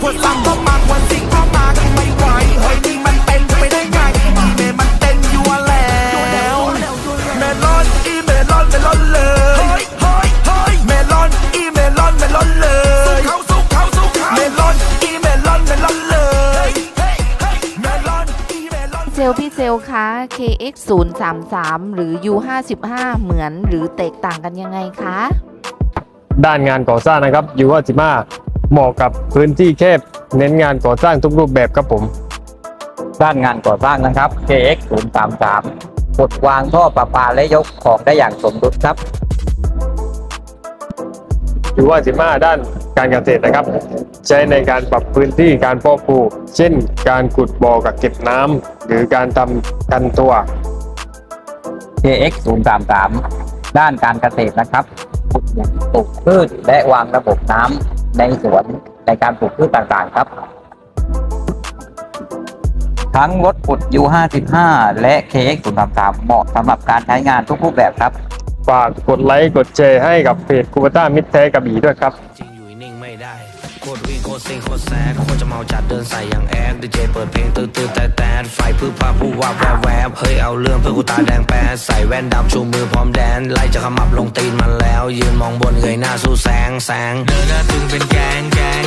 พวกซ้ำก็มากวันสิ่งก็มากันไม่ไหวเฮ้ยนี่มันเป็นไปได้ไงอีเมลมันเต้นยัวแล้วเมลอนอีเมลอนเมลอนเลยเฮ้ยเฮ้ยเฮ้ยเมลอนอีเมลอนเมลอนเลยสู้เขาสู้เขาสู้เขาเมลอนอีเมลอนเมลอนเลยเมลอนอีเมลอนเซลพี่เซลคะ KX 0 3 3หรือ U 5 5เหมือนหรือแตกต่างกันยังไงคะ ด้านงานก่อสร้างนะครับยูว่าสิมา เหมาะกับพื้นที่แคบ เน้นงานก่อสร้างทุกรูปแบบครับผม ด้านงานก่อสร้างนะครับ KX 0 3 3กดวางท่อประปาและยกของได้อย่างสมดุลครับยูว่าสิมาด้านการเกษตรนะครับ ใช้ในการปรับพื้นที่การเพาะปลูก เช่น การขุดบ่อกักเก็บน้ำหรือการทำกันตัว KX 0 3 3ด้านการเกษตรนะครับปลูกพืชและวางระบบน้ำ ในสวนในการปลูกพืชต่างๆครับ ทั้งรถขุด U55 และ KX 0 3 3 เหมาะสำหรับการใช้งานทุกรูปแบบครับ ฝากกดไลค์กดแชร์ให้กับเพจคูปต้ามิตรแท้กระบี่ด้วยครับ จริงอยู่นิ่งไม่ได้โคตรวิ่งโคตรซิงโคตรแซดโคตรจะเมาจัดเดินใส่อย่างแอดดีเจเปิดเพลงตื้อตื้อแต่ แต่ไฟพื้นผ้าผู้ว่าแวบแวบเฮ้ยเอาเรื่องเพื่อกูตาแดงแปดใส่แว่นดำชูมือพร้อมแดน ไล่จะขมับลงตีนมันแล้ว ยืนมองบนเงยหน้าสู้แสงแสงเดินหน้าตึงเป็นแกงแกง